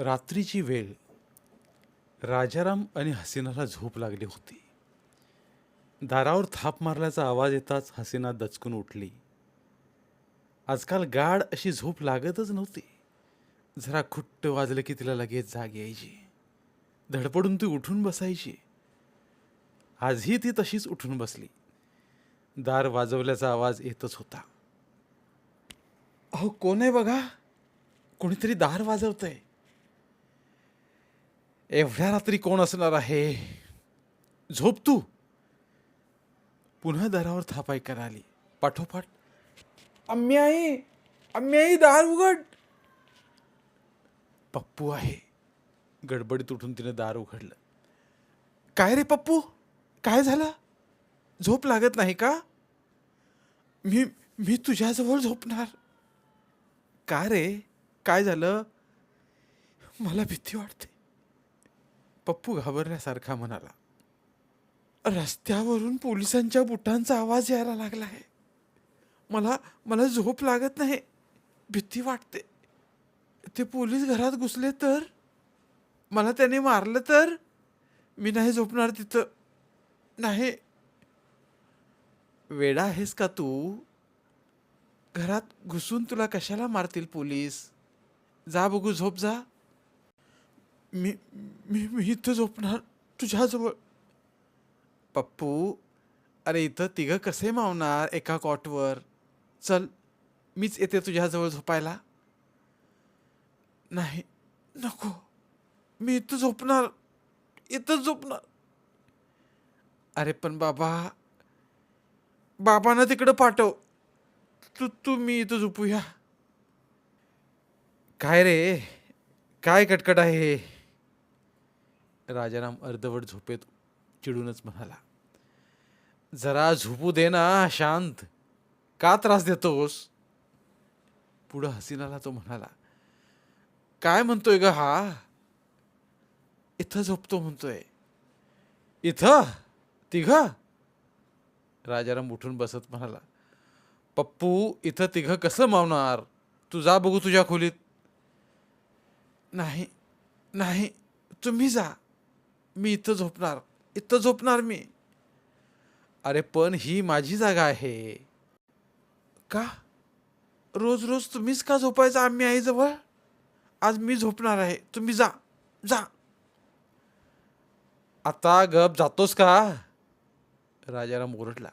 रात्रीची वेळ राजाराम आणि हसीनाला झोप लागली होती. दारावर थाप मारल्याचा आवाज येताच हसीना दचकून उठली. आजकाल गाढ अशी झोप लागतच नव्हती. जरा खुट्ट वाजलं की तिला लगेच जाग यायची. धडपडून ती उठून बसायची. आजही ती तशीच उठून बसली. दार वाजवल्याचा आवाज येतच होता. अहो कोण आहे बघा? कोणीतरी दार वाजवतंय. एवढ्या रात्री कोण असणार आहे? झोप तू. पुन्हा दारावर थापाई कराली. आली पाठोपाठ आम्ही आहे आम्ही आई दार उघड. पप्पू आहे. गडबडीत उठून तिने दार उघडलं. काय रे पप्पू? काय झालं? झोप लागत नाही का? मी मी तुझ्याजवळ झोपणार. का रे? काय झालं? मला भीती वाटते. पप्पू घाबरल्यासारखा म्हणाला रस्त्यावरून पोलिसांच्या बुटांचा आवाज यायला लागला आहे. मला मला झोप लागत नाही भीती वाटते. ते पोलीस घरात घुसले तर? मला त्याने मारलं तर? मी नाही झोपणार तिथं. नाही. वेडा आहेस का तू? घरात घुसून तुला कशाला मारतील पोलीस? जा बघू झोप जा. मी मी मी इथं झोपणार. तुझ्याजवळ पप्पू अरे इथं तिघं कसे मावणार एका कॉटवर? चल मीच येते तुझ्याजवळ झोपायला. नाही नको. मी इथं झोपणार. इथं झोपणार. अरे पण बाबा बाबांना तिकडं पाठव. तू तू मी इथं झोपूया. काय रे? काय कटकट आहे राजाराम अर्धवट झोपेत चिडूनच म्हणाला जरा झोपू दे ना शांत. का त्रास देतोस? पुढं हसीनाला तो म्हणाला काय म्हणतोय ग हा? इथं झोपतो म्हणतोय. इथं? तिघ? राजाराम उठून बसत म्हणाला पप्पू इथं तिघं कसं मावणार? तू जा बघू तुझ्या खोलीत. नाही नाही तुम्ही जा. मी इथं झोपणार इथं झोपणार मी. अरे पण ही माझी जागा आहे. का? रोज रोज तुम्हीच का झोपायचं आम्ही आईजवळ? आज मी झोपणार आहे तुम्ही जा जा. आता गप जातोस का? राजाराम ओरडला.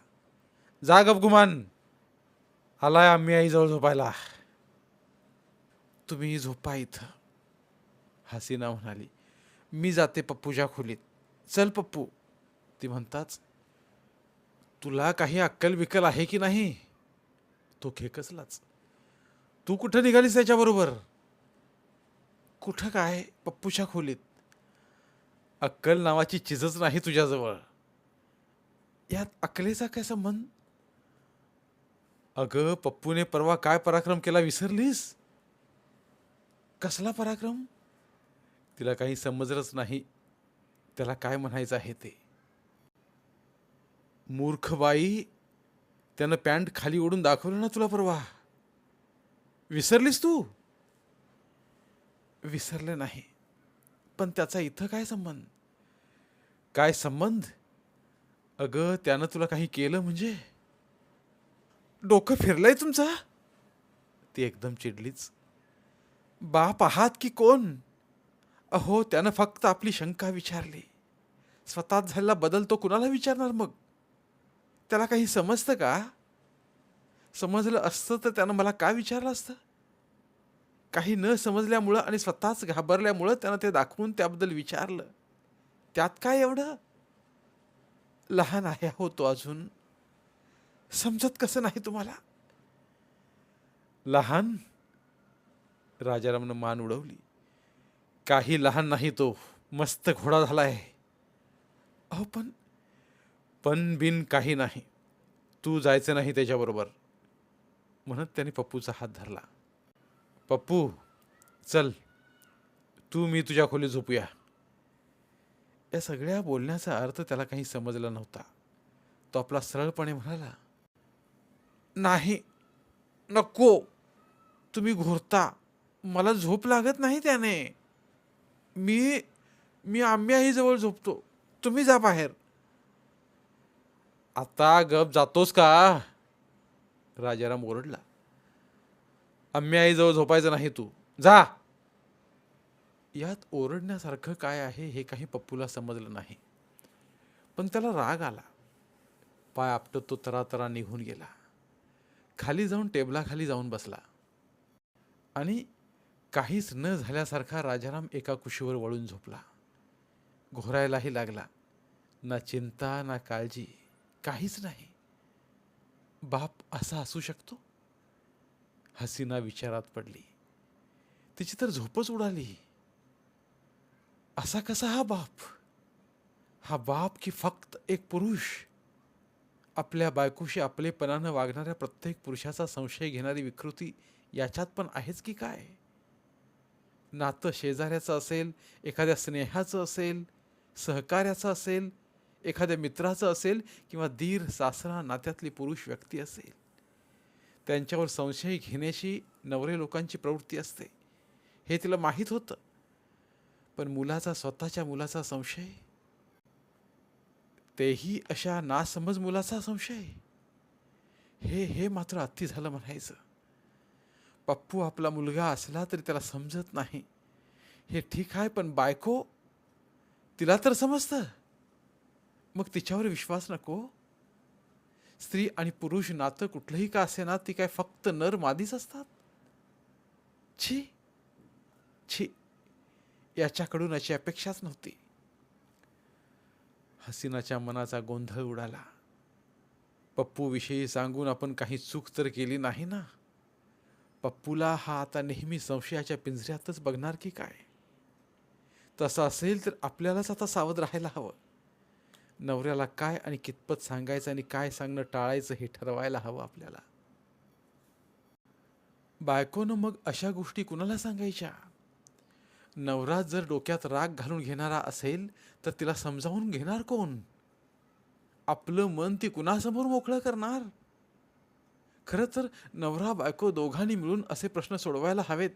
जा गप गुमान. आलाय आम्ही आईजवळ झोपायला. तुम्ही झोपा इथं हसीना म्हणाली. मी जाते पप्पूच्या खोलीत. चल पप्पू. ती म्हणताच तुला काही अक्कल विकल आहे की नाही? तो खेकसलाच तू कुठं निघालीस त्याच्याबरोबर कुठं काय? पप्पूच्या खोलीत. अक्कल नावाची चीजच नाही तुझ्याजवळ. यात अक्कलेचा काय संबंध? अगं पप्पूने परवा काय पराक्रम केला विसरलीस? कसला पराक्रम? तिला काही समजलंच नाही. त्याला काय म्हणायचं आहे ते? मूर्खबाई त्यानं पॅन्ट खाली ओढून दाखवलं ना तुला परवा. विसरलीस तू? विसरलं नाही. पण त्याचा इथं काय संबंध? काय संबंध? अगं त्यानं तुला काही केलं म्हणजे? डोकं फिरलंय तुमचं? ती एकदम चिडलीच. बाप आहात की कोण? अहो त्यानं फक्त आपली शंका विचारली. स्वतःत झालेला बदल तो कुणाला विचारणार मग? त्याला काही समजतं का? समजलं असतं तर त्यानं मला का विचारलं असतं? काही न समजल्यामुळं आणि स्वतःच घाबरल्यामुळं त्यानं ते दाखवून त्याबद्दल विचारलं. त्यात काय एवढं? लहान आहे हो तो अजून. समजत कसं नाही तुम्हाला? लहान राजारामनं मान उडवली. काही लहान नाही तो मस्त घोडा झाला आहे अहो पण पण बिन काही नाही. तू जायचं नाही त्याच्याबरोबर. म्हणत त्याने पप्पूचा हात धरला. पप्पू चल. तू मी तुझ्या खोली झोपूया. या सगळ्या बोलण्याचा अर्थ त्याला काही समजला नव्हता. तो आपला सरळपणे म्हणाला नाही नको. तुम्ही घोरता. मला झोप लागत नाही त्याने. मी मी आम्ही आई जवळ झोपतो. तुम्ही जा बाहेर. आता गप जातोस का? राजाराम ओरडला. आम्ही आई जवळ झोपायचं नाही तू. जा. यात ओरडण्यासारखं काय आहे हे काही पप्पूला समजलं नाही. पण त्याला राग आला. पाय आपटत तो तरातरा निघून गेला. खाली जाऊन टेबलाखाली जाऊन बसला. आणि काहीच न झाल्यासारखा राजाराम एका कुशीवर वळून झोपला. घोरायलाही लागला. ना चिंता ना काळजी काहीच नाही. बाप असा असू शकतो? हसीना विचारात पडली. तिची तर झोपच उडाली. असा कसा हा बाप? हा बाप की फक्त एक पुरुष? आपल्या बायकोशी आपलेपणानं वागणाऱ्या प्रत्येक पुरुषाचा संशय घेणारी विकृती याच्यात पण आहेच की काय? नातं शेजाऱ्याचं असेल एखाद्या स्नेहाचं असेल सहकार्याचं असेल एखाद्या मित्राचं असेल किंवा दीर सासरा नात्यातली पुरुष व्यक्ती असेल. त्यांच्यावर संशय घेण्याची नवरे लोकांची प्रवृत्ती असते. हे तिला माहीत होतं. पण मुलाचा स्वतःच्या मुलाचा संशय? तेही अशा नासमज मुलाचा संशय? हे हे मात्र अति झालं म्हणायचं. पप्पू आपला मुलगा असला तरी त्याला समजत नाही. हे ठीक आहे पण बायको तिला तर समजतं. मग तिच्यावर विश्वास नको. स्त्री आणि पुरुष नातं कुठलंही का असे ना ती काय फक्त नर मादीच असतात? छी छी. याच्याकडून अशी अपेक्षाच नव्हती. हसीनाच्या मनाचा गोंधळ उडाला. पप्पू विषयी सांगून आपण काही चूक तर केली नाही ना? पप्पूला हा आता नेहमी संशयाच्या पिंजऱ्यातच बघणार की काय? तसं असेल तर आपल्यालाच आता सावध राहायला हवं. नवऱ्याला काय आणि कितपत सांगायचं आणि काय सांगणं टाळायचं हे ठरवायला हवं आपल्याला. बायकोनं मग अशा गोष्टी कुणाला सांगायच्या? नवरा जर डोक्यात राग घालून घेणारा असेल तर तिला समजावून घेणार कोण? आपलं मन ती कुणासमोर मोकळं करणार? खरं तर नवरा बायको दोघांनी मिळून असे प्रश्न सोडवायला हवेत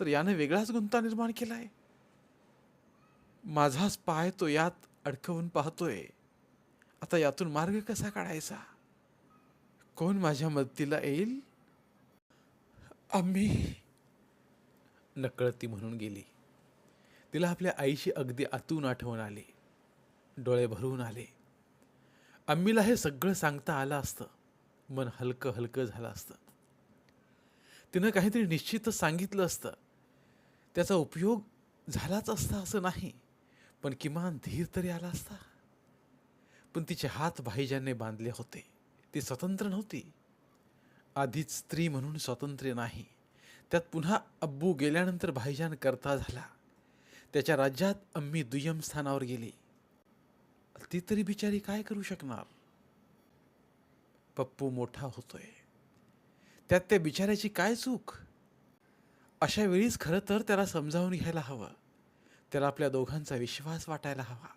तर याने वेगळाच गुंता निर्माण केलाय. माझाच पाय तो यात अडकवून पाहतोय. आता यातून मार्ग कसा काढायचा? कोण माझ्या मदतीला येईल? आम्ही. नकळती म्हणून गेली. तिला आपल्या आईशी अगदी आतून आठवण आली. डोळे भरून आले. आम्हीला हे सगळं सांगता आलं असतं. मन हलकं हलकं झालं असतं. तिनं काहीतरी निश्चितच सांगितलं असतं. त्याचा उपयोग झालाच असता असं नाही पण किमान धीर तरी आला असता. पण तिचे हात भाईजांनी बांधले होते. ती स्वतंत्र नव्हती. आधीच स्त्री म्हणून स्वातंत्र्य नाही. त्यात पुन्हा अब्बू गेल्यानंतर भाईजान करता झाला. त्याच्या राज्यात अम्मी दुय्यम स्थानावर गेली. ती तरी बिचारी काय करू शकणार? पप्पू मोठा होतोय. त्यात त्या बिचाऱ्याची काय चूक? अशा वेळीच खरं तर त्याला समजावून घ्यायला हवं. त्याला आपल्या दोघांचा विश्वास वाटायला हवा.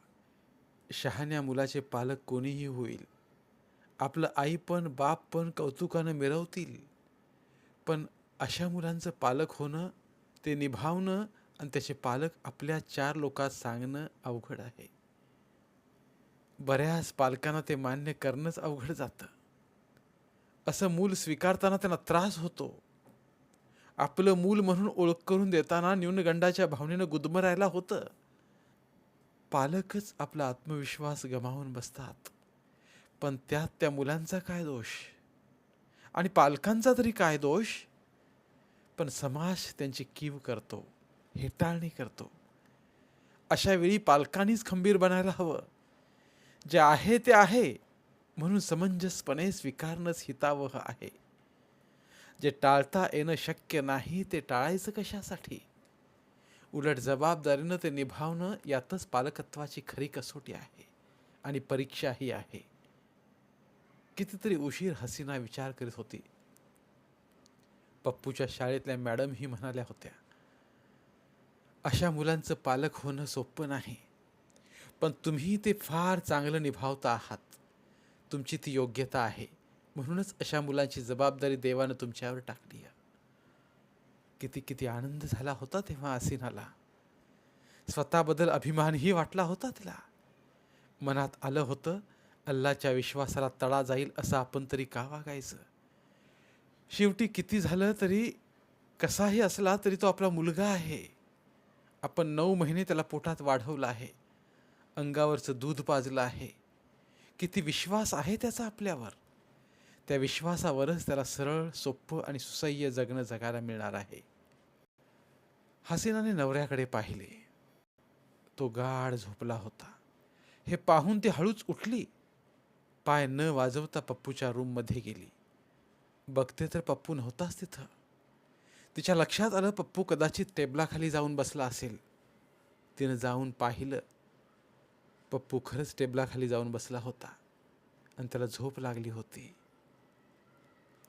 शहाण्या मुलाचे पालक कोणीही होईल. आपलं आई पण बाप पण कौतुकानं मिरवतील. पण अशा मुलांचं पालक होणं ते निभावणं आणि त्याचे पालक आपल्या चार लोकात सांगणं अवघड आहे. बऱ्याच पालकांना ते मान्य करणंच अवघड जातं. असं मूल स्वीकारताना त्यांना त्रास होतो. आपलं मूल म्हणून ओळख करून देताना न्यूनगंडाच्या भावनेनं गुदमरायला होतं. पालकच आपला आत्मविश्वास गमावून बसतात. पण त्यात त्या मुलांचा काय दोष? आणि पालकांचा तरी काय दोष? पण समाज त्यांची कीव करतो हेटाळणी करतो. अशा वेळी पालकांनीच खंबीर बनायला हवं. जे आहे ते आहे. म्हणून समंजसपणे स्वीकारणंच हितावह आहे. जे टाळता येणं शक्य नाही ते टाळायचं कशासाठी? उलट जबाबदारीनं ते निभावणं यातच पालकत्वाची खरी कसोटी आहे आणि परीक्षाही आहे. कितीतरी उशीर हसीना विचार करीत होती. पप्पूच्या शाळेतल्या मॅडमही म्हणाल्या होत्या अशा मुलांचं पालक होणं सोपं नाही पण तुम्ही ते फार चांगलं निभावता आहात. तुमची ती योग्यता आहे. म्हणूनच अशा मुलांची जबाबदारी देवानं तुमच्यावर टाकली आहे. किती किती आनंद झाला होता तेव्हा आसिनाला स्वतःबद्दल अभिमानही वाटला होता तिला. मनात आलं होतं अल्लाच्या विश्वासाला तळा जाईल असं आपण तरी का वागायचं? शेवटी किती झालं तरी कसाही असला तरी तो आपला मुलगा आहे. आपण नऊ महिने त्याला पोटात वाढवलं आहे. अंगावरचं दूध पाजलं आहे. किती विश्वास आहे त्याचा आपल्यावर? त्या विश्वासावरच त्याला सरळ सोपं आणि सुसह्य जगणं जगायला मिळणार आहे. हसीनाने नवऱ्याकडे पाहिले. तो गाढ झोपला होता. हे पाहून ती हळूच उठली. पाय न वाजवता पप्पूच्या रूममध्ये गेली. बघते तर पप्पू नव्हताच तिथं. तिच्या लक्षात आलं पप्पू कदाचित टेबलाखाली जाऊन बसला असेल. तिनं जाऊन पाहिलं. पप्पू खरंच टेबलाखाली जाऊन बसला होता आणि त्याला झोप लागली होती.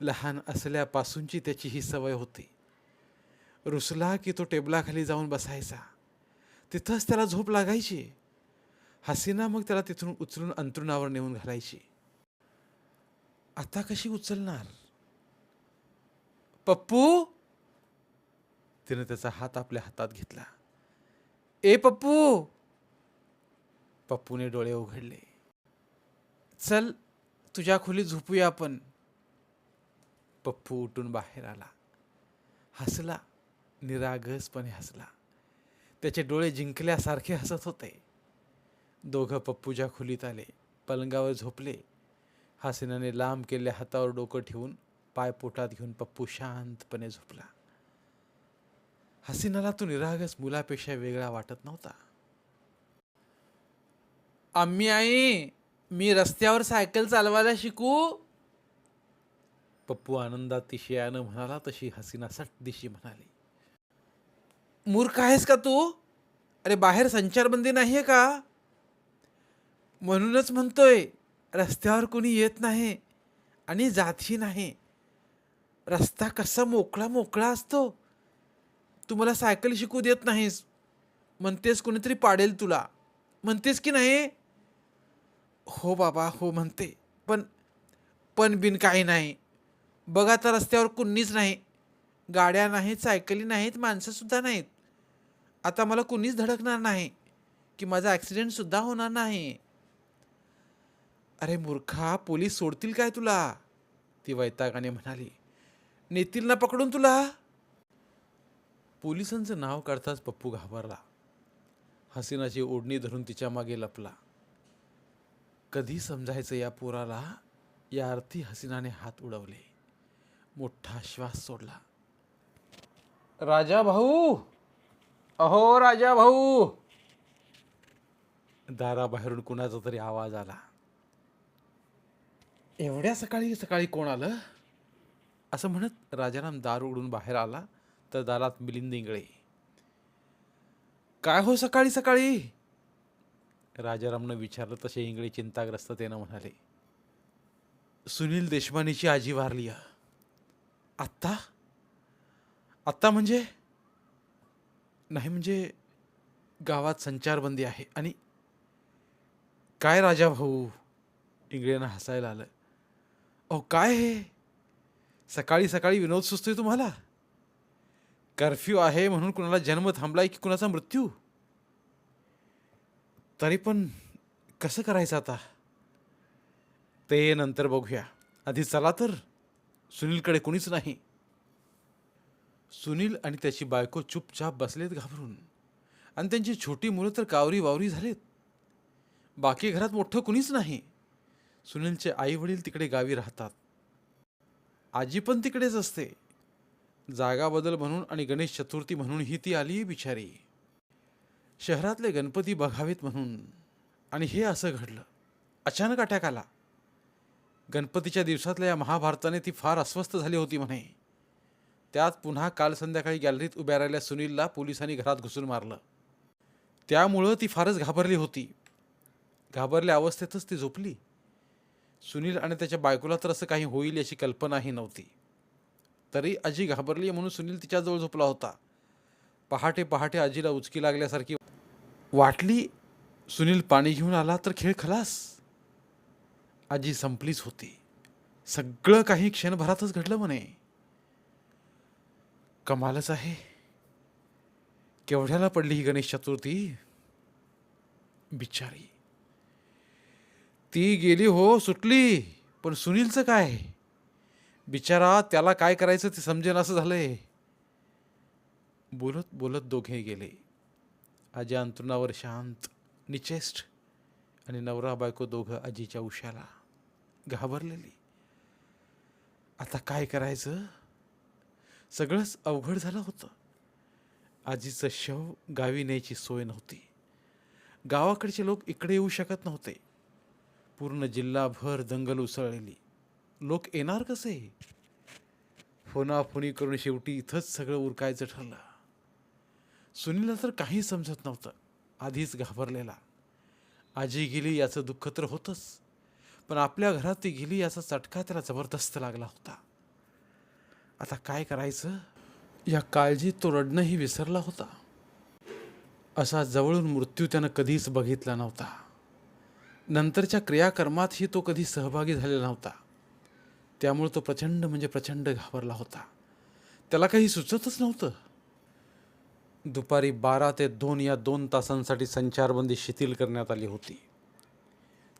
लहान असल्यापासूनची त्याची ही सवय होती. रुसला की तो टेबलाखाली जाऊन बसायचा. तिथंच त्याला झोप लागायची. हसीना मग त्याला तिथून उचलून अंतरुणावर नेऊन घालायची. आता कशी उचलणार? पप्पू. तिनं त्याचा हात आपल्या हातात घेतला. ए पप्पू. पप्पूने डोळे उघडले. चल तुझ्या खोलीत झोपूया आपण. पप्पू उठून बाहेर आला. हसला निरागसपणे हसला. त्याचे डोळे जिंकल्यासारखे हसत होते. दोघं पप्पूच्या खोलीत आले. पलंगावर झोपले. हसीनाने लांब केलेल्या हातावर डोकं ठेवून पाय पोटात घेऊन पप्पू शांतपणे झोपला. हसीनाला तो निरागस मुलापेक्षा वेगळा वाटत नव्हता. आम्ही आई मी रस्त्यावर सायकल चालवायला शिकू. पप्पू आनंदात तिशयानं म्हणाला तशी हसीना सट दिशी म्हणाली. मूर्ख आहेस का तू? अरे बाहेर संचारबंदी नाही आहे का? म्हणूनच म्हणतोय रस्त्यावर कोणी येत नाही आणि जातही नाही. रस्ता कसा मोकळा मोकळा असतो. तू मला सायकल शिकू देत नाहीस. म्हणतेस कोणीतरी पाडेल तुला. म्हणतेस की नाही? हो बाबा हो म्हणते. पण पण बिन काही नाही. बघा तर रस्त्यावर कुणीच नाही. गाड्या नाहीत सायकली नाहीत माणसंसुद्धा नाहीत. आता मला कुणीच धडकणार नाही. की माझा ॲक्सिडेंटसुद्धा होणार नाही. अरे मूर्खा पोलीस सोडतील काय तुला? ती वैतागाने म्हणाली. नेतील ना पकडून तुला? पोलिसांचं नाव काढताच पप्पू घाबरला. हसीनाची ओढणी धरून तिच्यामागे लपला. कधी समजायचं या पोराला? या अर्थी हसीनाने हात उडवले. मोठा श्वास सोडला. राजा भाऊ! अहो राजा भाऊ! दाराबाहेरून कुणाचा तरी आवाज आला. एवढ्या सकाळी सकाळी कोण आलं? असं म्हणत राजाराम दार उडून बाहेर आला तर दारात मिलिंद इंगळे. काय हो सकाळी सकाळी? राजारामनं विचारलं तसे इंगळे चिंताग्रस्ततेनं म्हणाले सुनील देशमानीची आजी वारली आत्ता? आत्ता म्हणजे? नाही म्हणजे गावात संचारबंदी आहे आणि काय राजा भाऊ? इंगळ्यांना हसायला आलं. अहो काय हे? सकाळी सकाळी विनोद सुचतोय तुम्हाला? कर्फ्यू आहे म्हणून कुणाला जन्म थांबलाय की कुणाचा मृत्यू? तरी पण कसं करायचं आता? ते नंतर बघूया. आधी चला तर. सुनीलकडे कुणीच नाही. सुनील आणि त्याची बायको चुपचाप बसलेत घाबरून. आणि त्यांची छोटी मुलं तर कावरी वावरी झालेत. बाकी घरात मोठं कुणीच नाही. सुनीलचे आई वडील तिकडे गावी राहतात. आजी पण तिकडेच असते. जागा बदल म्हणून आणि गणेश चतुर्थी म्हणून ही ती आली बिचारी. शहरातले गणपती बघावेत म्हणून. आणि हे असं घडलं. अचानक अटॅक आला. गणपतीच्या दिवसातल्या या महाभारताने ती फार अस्वस्थ झाली होती म्हणे. त्यात पुन्हा काल संध्याकाळी गॅलरीत उभ्या राहिल्या सुनीलला पोलिसांनी घरात घुसून मारलं. त्यामुळं ती फारच घाबरली होती. घाबरल्या अवस्थेतच ती झोपली. सुनील आणि त्याच्या बायकोला तर असं काही होईल याची कल्पनाही नव्हती. तरी आजी घाबरली म्हणून सुनील तिच्याजवळ झोपला होता. पहाटे पहाटे आजीला उचकी लागल्यासारखी वाटली सुनील पाणी घेऊन आला तर खेळ खलास. आजी संपलीच होती. सगळं काही क्षणभरातच घडलं म्हणे. कमालच आहे. केवढ्याला पडली ही गणेश चतुर्थी? बिचारी. ती गेली हो सुटली पण सुनीलचं काय? बिचारा त्याला काय करायचं ते समजेन असं झालंय. बोलत बोलत दोघे गेले. आजी अंतरुणावर शांत निचेष्ट आणि नवरा बायको दोघं आजीच्या उशाला घाबरलेली. आता काय करायचं? सगळंच अवघड झालं होतं. आजीचं शव गावी न्यायची सोय नव्हती. गावाकडचे लोक इकडे येऊ शकत नव्हते. पूर्ण जिल्हाभर दंगल उसळलेली. लोक येणार कसे? फोनाफोनी करून शेवटी इथंच सगळं उरकायचं ठरलं. सुनीलला तर काही समजत नव्हतं. आधीच घाबरलेला. आजी गेली याचं दुःख तर होतंच पण आपल्या घरात ती गेली याचा चटका त्याला जबरदस्त लागला होता. आता काय करायचं? या काळजीत तो रडणंही विसरला होता. असा जवळून मृत्यू त्यानं कधीच बघितला नव्हता. नंतरच्या क्रियाकर्मातही तो कधी सहभागी झालेला नव्हता. त्यामुळे तो प्रचंड म्हणजे प्रचंड घाबरला होता. त्याला काही सुचतच नव्हतं. दुपारी बारा ते दोन या दोन तासांसाठी संचारबंदी शिथिल करण्यात आली होती.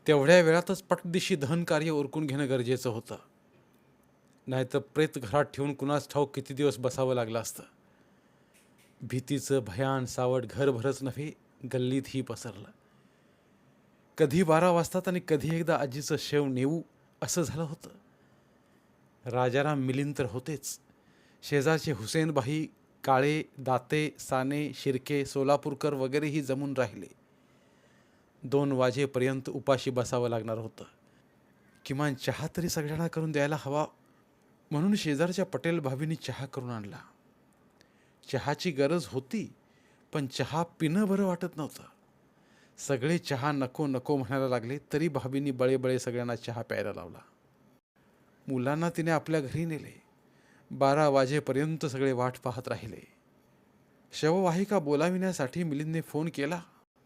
तेवढ्या वेळातच पटदिशी दहनकार्य उरकून घेणं गरजेचं होतं. नाहीतर प्रेत घरात ठेवून कुणास ठाऊक किती दिवस बसावं लागलं असतं? भीतीचं भयान सावट घरभरच नव्हे गल्लीतही पसरलं. कधी बारा वाजतात आणि कधी एकदा आजीचं शेव नेऊ असं झालं होतं. राजाराम मिलिंद तर होतेच. शेजारचे हुसेनबाई काळे दाते साने शिर्के सोलापूरकर वगैरेही जमून राहिले. दोन वाजेपर्यंत उपाशी बसावं लागणार होतं. किमान चहा तरी सगळ्यांना करून द्यायला हवा म्हणून शेजारच्या पटेल भाभींनी चहा करून आणला. चहाची गरज होती पण चहा पिणं बरं वाटत नव्हतं. सगळे चहा नको नको म्हणायला लागले तरी भाभींनी बळेबळे सगळ्यांना चहा प्यायला लावला. मुलांना तिने आपल्या घरी नेले. बारा वाजेपर्यंत सगळे वाट पाहत राहिले. शववाहिका बोलाविण्यासाठी मिलिंदने फोन केला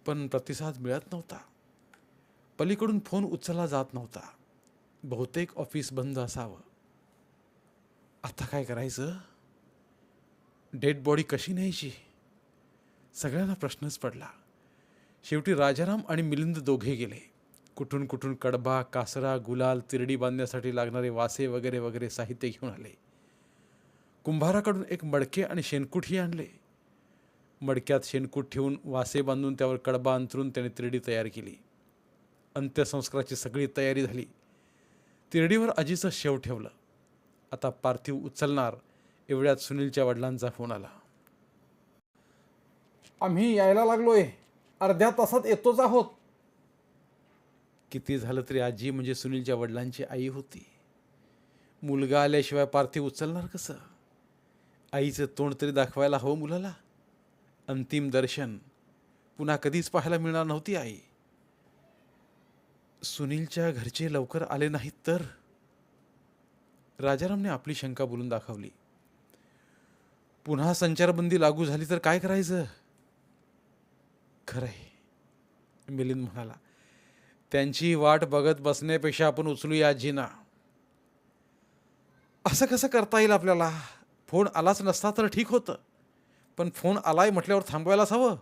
पण प्रतिसाद मिळत नव्हता. पलीकडून फोन उचलला जात नव्हता. बहुतेक ऑफिस बंद असावं. आता काय करायचं? डेड बॉडी कशी न्यायची? सगळ्यांना प्रश्नच पडला. शेवटी राजाराम आणि मिलिंद दोघे गेले. कुठून कुठून कडबा कासरा गुलाल तिरडी बांधण्यासाठी लागणारे वासे वगैरे वगैरे साहित्य घेऊन आले. कुंभाराकडून एक मडके आणि शेणकूटही आणले. मडक्यात शेणकूट ठेवून वासे बांधून त्यावर कडबा अंतरून त्याने तिरडी तयार केली. अंत्यसंस्काराची सगळी तयारी झाली. तिरडीवर आजीचं शेव ठेवलं. आता पार्थिव उचलणार एवढ्यात सुनीलच्या वडिलांचा फोन आला. आम्ही यायला लागलोय. अर्ध्या तासात येतोच आहोत. किती झालं तरी आजी म्हणजे सुनीलच्या वडिलांची आई होती. मुलगा आल्याशिवाय पार्थिव उचलणार कसं? आईचं तोंड तरी दाखवायला हवं मुलाला? अंतिम दर्शन पुन्हा कधीच पाहायला मिळणार नव्हती आई. सुनीलच्या घरचे लवकर आले नाहीत तर? राजारामने आपली शंका बोलून दाखवली. पुन्हा संचारबंदी लागू झाली तर काय करायचं? खरंय मिलिंद म्हणाला. त्यांची वाट बघत बसण्यापेक्षा आपण उचलूया आजीना असं कसं करता येईल आपल्याला? फोन आलाच नसता तर ठीक होतं. पण फोन आलाय म्हटल्यावर थांबवायलाच हवं.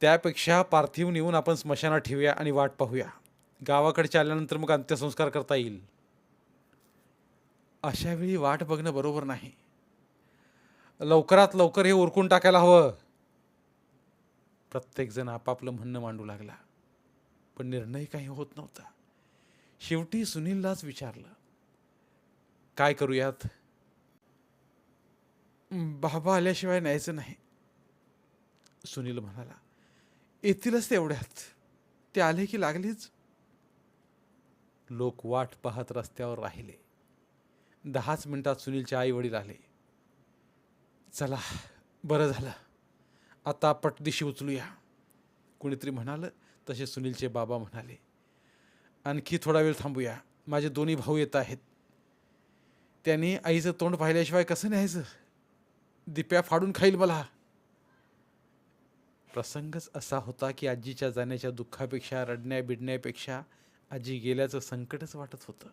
त्यापेक्षा पार्थिव नेऊन आपण स्मशानात ठेवूया आणि वाट पाहूया. गावाकडे आल्यानंतर मग अंत्यसंस्कार करता येईल. अशा वेळी वाट बघणं बरोबर नाही. लवकरात लवकर हे उरकून टाकायला हवं. प्रत्येकजण आपापलं म्हणणं मांडू लागला. पण निर्णय काही होत नव्हता. शेवटी सुनीललाच विचारलं. काय करूयात? बाबा आल्याशिवाय न्यायचं नाही. सुनील म्हणाला येतीलच तेवढ्यात. ते आले की लागलीच. लोक वाट पाहत रस्त्यावर राहिले. दहाच मिनिटात सुनीलचे आई वडील आले. चला बरं झालं. आता पटदिशी उचलूया. कुणीतरी म्हणालं तसे सुनीलचे बाबा म्हणाले आणखी थोडा वेळ थांबूया. माझे दोन्ही भाऊ येत आहेत. त्याने आईचं तोंड पाहिल्याशिवाय कसं न्यायचं? दिप्या फाडून खाईल मला. प्रसंगच असा होता की आजीच्या जाण्याच्या दुःखापेक्षा रडण्या बिडण्यापेक्षा आजी गेल्याचं संकटच वाटत होतं.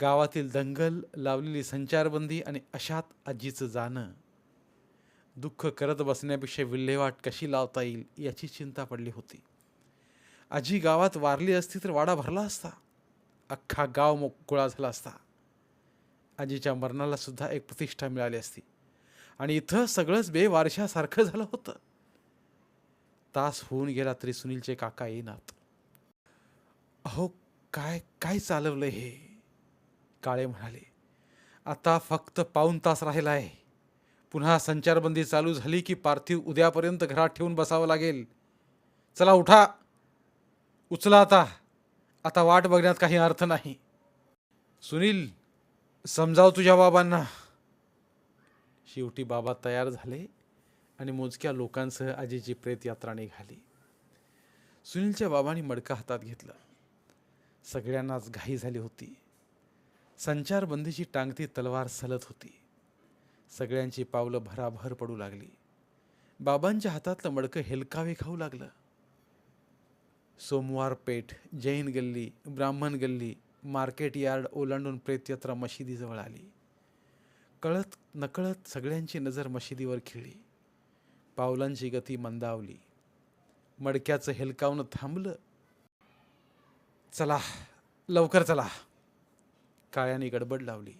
गावातील दंगल लावलेली संचारबंदी आणि अशात आजीचं जाणं. दुःख करत बसण्यापेक्षा विल्हेवाट कशी लावता येईल याची चिंता पडली होती. आजी गावात वारली असती तर वाडा भरला असता. अख्खा गाव मोकळा झाला असता. आजीच्या मरणाला सुद्धा एक प्रतिष्ठा मिळाली असती. आणि इथं सगळंच बेवारशासारखं झालं होतं. तास होऊन गेला तरी सुनीलचे काका येईनात. अहो काय काय चालवलं हे? काळे म्हणाले. आता फक्त पाऊन तास राहिला आहे. पुन्हा संचारबंदी चालू झाली की पार्थिव उद्यापर्यंत घरात ठेवून बसावं लागेल. चला उठा. उचला आता. आता वाट बघण्यात काही अर्थ नाही. सुनील समजाव तुझ्या बाबांना. शेवटी बाबा तयार झाले आणि मोजक्या लोकांसह आजीची प्रेत यात्रा निघाली सुनीलच्या बाबांनी मडकं हातात घेतलं. सगळ्यांनाच घाई झाली होती. संचारबंदीची टांगती तलवार सलत होती. सगळ्यांची पावलं भराभर पडू लागली. बाबांच्या हातातलं मडकं हेलकावे खाऊ लागलं. सोमवार पेठ जैन गल्ली ब्राह्मण गल्ली मार्केट यार्ड ओलांडून प्रेतयात्रा मशिदीजवळ आली. कळत नकळत सगळ्यांची नजर मशिदीवर खिळली. पावलांची गती मंदावली. मडक्याचं हेलकावणं थांबलं. चला लवकर चला. काळ्याने गडबड लावली.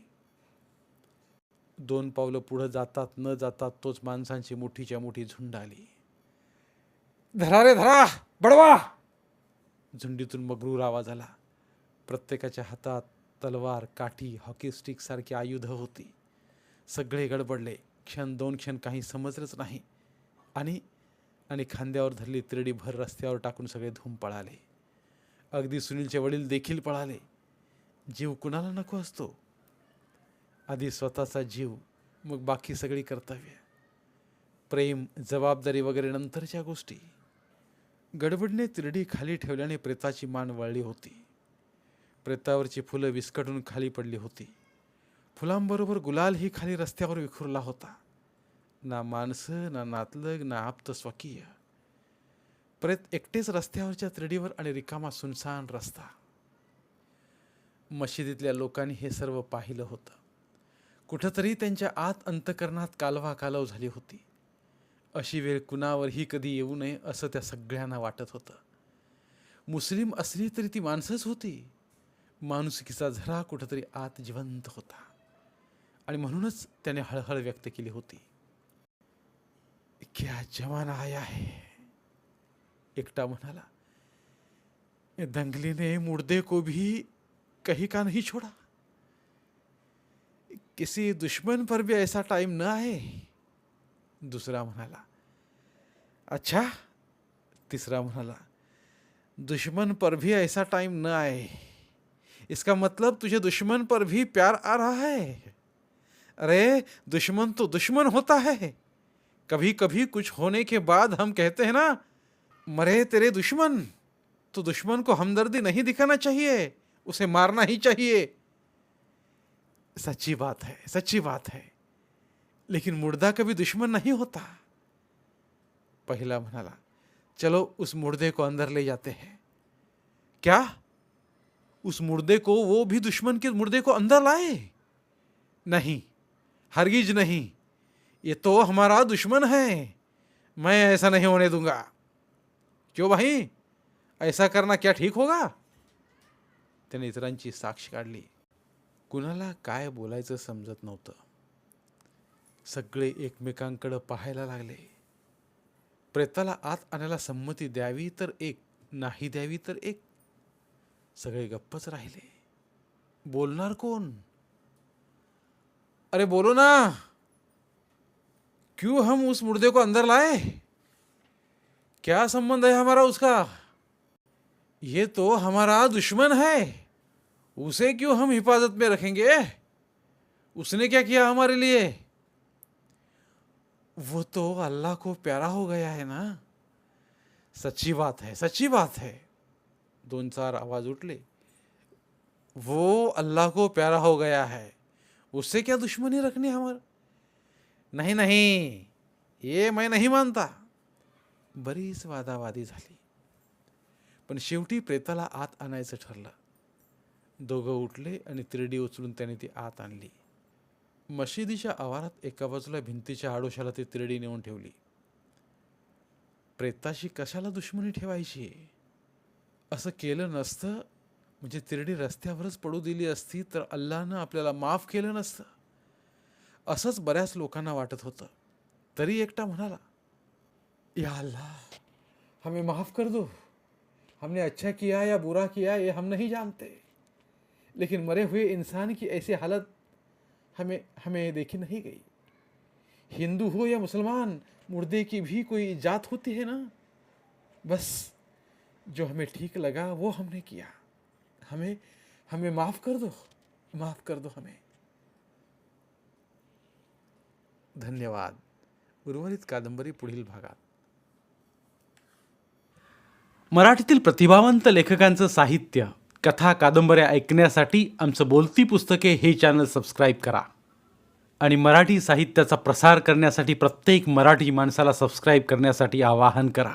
दोन पावलं पुढं जातात न जातात तोच माणसांची मोठीच्या मोठी झुंड आली. धरा रे धरा! बडवा! झुंडीतून मगरूर आवाज आला. प्रत्येकाच्या हातात तलवार काठी हॉकी स्टिक सारखी आयुध होती. सगळे गडबडले. क्षण दोन क्षण काही समजलंच नाही. आणि आणि खांद्यावर धरली तिरडी भर रस्त्यावर टाकून सगळे धूम पळाले. अगदी सुनीलचे वडील देखील पळाले. जीव कुणाला नको असतो? आधी स्वतःचा जीव मग बाकी सगळी कर्तव्य. प्रेम जबाबदारी वगैरे नंतरच्या गोष्टी. गडबडने तिरडी खाली ठेवल्याने प्रेताची मान वळली होती. प्रेतावरची फुलं विस्कटून खाली पडली होती. फुलांबरोबर गुलालही खाली रस्त्यावर विखुरला होता. ना माणसं ना नातलग ना आप्त स्वकीय. प्रेत एकटेच रस्त्यावरच्या त्रिडीवर आणि रिकामा सुनसान रस्ता. मशिदीतल्या लोकांनी हे सर्व पाहिलं होतं. कुठंतरी त्यांच्या आत अंतकरणात कालवा कालव झाली होती. अशी वेळ कुणावरही कधी येऊ नये असं त्या सगळ्यांना वाटत होतं. मुस्लिम असली तरी ती माणसंच होती. माणुसकीचा झरा कुठंतरी आत जिवंत होता. आणि म्हणूनच त्याने हळहळ व्यक्त केली होती. क्या जवान आया है? एकटा म्हणाला दंगली ने मुर्दे को भी कहीं का नहीं छोड़ा? किसी दुश्मन पर भी ऐसा टाइम न आहे दूसरा म्हणाला अच्छा. तिसरा म्हणाला दुश्मन पर भी ऐसा टाइम न आहे इसका मतलब तुझे दुश्मन पर भी प्यार आ रहा है? अरे, दुश्मन तो दुश्मन होता है। कभी कभी कुछ होने के बाद हम कहते हैं ना, मरे तेरे दुश्मन तो दुश्मन को हमदर्दी नहीं दिखाना चाहिए, उसे मारना ही चाहिए। सच्ची बात है, सच्ची बात है। लेकिन मुर्दा कभी दुश्मन नहीं होता। पहला म्हणाला चलो उस मुर्दे को अंदर ले जाते हैं। क्या? उस मुर्दे को वो भी दुश्मन के मुर्दे को अंदर लाए। नहीं हरगिज नहीं। ये तो हमारा दुश्मन है। मैं ऐसा नहीं होने दूंगा। क्यों भाई? ऐसा करना क्या ठीक होगा? त्याने इतरांची साक्ष काढली। कुणाला काय बोलायचं समजत नव्हतं. सगळे एकमेकांकडं पाहायला लागले. प्रेताला आत आणायला संमती द्यावी तर एक नाही द्यावी तर एक. सगळे गप्पच राहिले. बोलणार कोण? अरे बोलो ना. क्यों हम उस मुर्दे को अंदर लाए? क्या संबंध है हमारा उसका? ये तो हमारा दुश्मन है। उसे क्यों हम हिफाजत में रखेंगे? उसने क्या किया हमारे लिए? वो तो अल्लाह को प्यारा हो गया है ना? सच्ची बात है, सच्ची बात है। दोन चार आवाज उठले. वो अल्लाह को प्यारा हो गया है उससे क्या दुश्मनी रखनी हमार? नहीं नहीं ये मैं नहीं मानता। बरीच वादावादी झाली। पण शेवटी प्रेताला आत आणायचं ठरलं. दोघं उठले आणि तिरडी उचलून त्याने ती आत आणली. मशिदीच्या आवारात एका बाजूला भिंतीच्या आडोशाला ती तिरडी नेऊन ठेवली. प्रेताशी कशाला दुश्मनी ठेवायची? असं केलं नसतं. म्हणजे तिरडी रस्त्यावरच पडू दिली असती, तर अल्लानं आपल्याला माफ़ केलं नसतं. असंच बऱ्याच लोकांना वाटत होतं. तरी एकटा म्हणाला, या अल्लाह, हमें माफ़ कर दो. हमने अच्छा किया या बुरा किया, ये हम नहीं जानते. लेकिन मरे हुए इंसान की ऐसी हालत हमें हमें देखी नहीं गई. हिंदू हो या मुसलमान, मुर्दे की भी कोई जात होती है ना? बस जो हमें ठीक लगा वो हमने किया। हमें हमें माफ कर दो माफ कर दो हमें। धन्यवाद। उर्वरित कादंबरी पुढील भागात। मराठीतील प्रतिभावंत लेखकांचं साहित्य कथा कादंबऱ्या ऐकण्यासाठी आमचं बोलती पुस्तके हे चॅनल सबस्क्राईब करा. आणि मराठी साहित्याचा प्रसार करण्यासाठी प्रत्येक मराठी माणसाला सबस्क्राईब करण्यासाठी आवाहन करा.